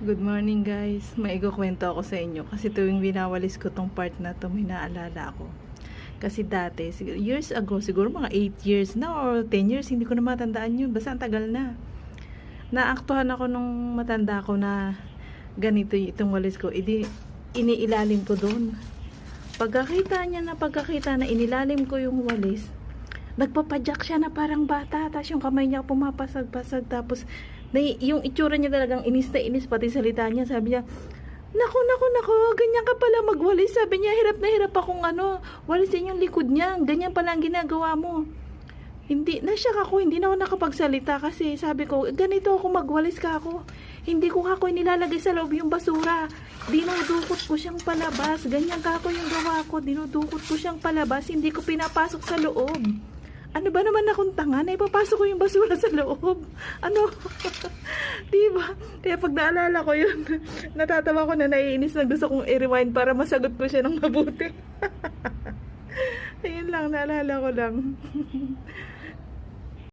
Good morning guys. May kwento ako sa inyo kasi tuwing binawalis ko tong part na to may naalala ako. Kasi dati, years ago, siguro mga 8 years na or 10 years, hindi ko na matandaan yun. Basta ang tagal na. Naaktuhan ako nung matanda ko na ganito itong walis ko. Idi, iniilalim ko doon. Pagkakita niya na pagkakita na inilalim ko yung walis, nagpapadyak siya na parang bata. Tapos yung kamay niya pumapasag-pasag. Tapos na, yung itsura niya talagang inis na inis. Pati salita niya. Sabi niya, Nako, nako, nako, ganyan ka pala magwalis. Sabi niya, hirap na hirap akong ano, walisin yung likod niya. Ganyan pala ang ginagawa mo. Hindi, nasyak ako, hindi na ako nakapagsalita kasi sabi ko, ganito ako magwalis ka ako. Hindi ko ako nilalagay sa loob yung basura. Dinudukot ko siyang palabas. Ganyan ka ako yung gawa ko. Dinudukot ko siyang palabas. Hindi ko pinapasok sa loob. Ano ba naman akong tanga na ipapasok ko yung basura sa loob? Ano? diba? Kaya pag naalala ko yun, natatawa ko na naiinis na gusto kong i-rewind para masagot ko siya ng mabuti. Ayun lang, naalala ko lang.